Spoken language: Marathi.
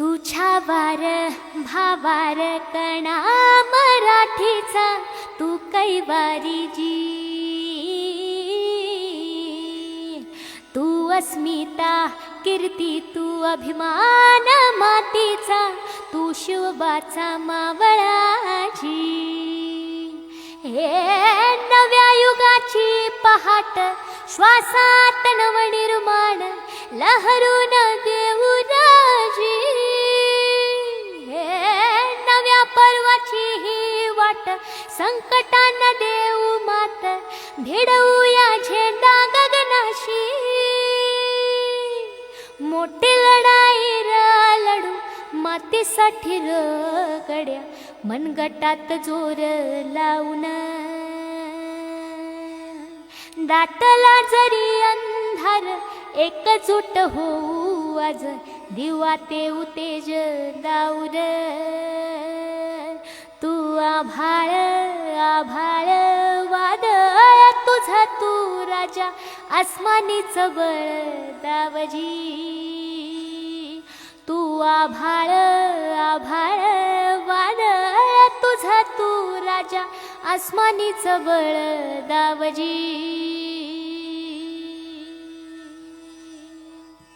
तुझ्या वार भावार कणा मराठीचा तू कैवारी जी. तू अस्मिता कीर्ती तू अभिमान मातीचा तू शिवबाचा मावळाजी हे नव्या युगाची पहाट श्वासात नवनिर्माण लहरून देऊ वाट संकटान देऊ मात भिडवूया झेंडा गगनाशी. मोठी लढाई र लढू मातीसाठी र गड्या मनगटात जोर लावून. दाटला जरी अंधार एकजूट होऊ आज दिवा ते उतेज दाऊर आभाळ आभाळ वादळ तुझा तू राजा आसमानीच बळ दावजी. तू आभाळ आभाळ वादळ तुझा तू राजा आसमानीच बळ दावजी.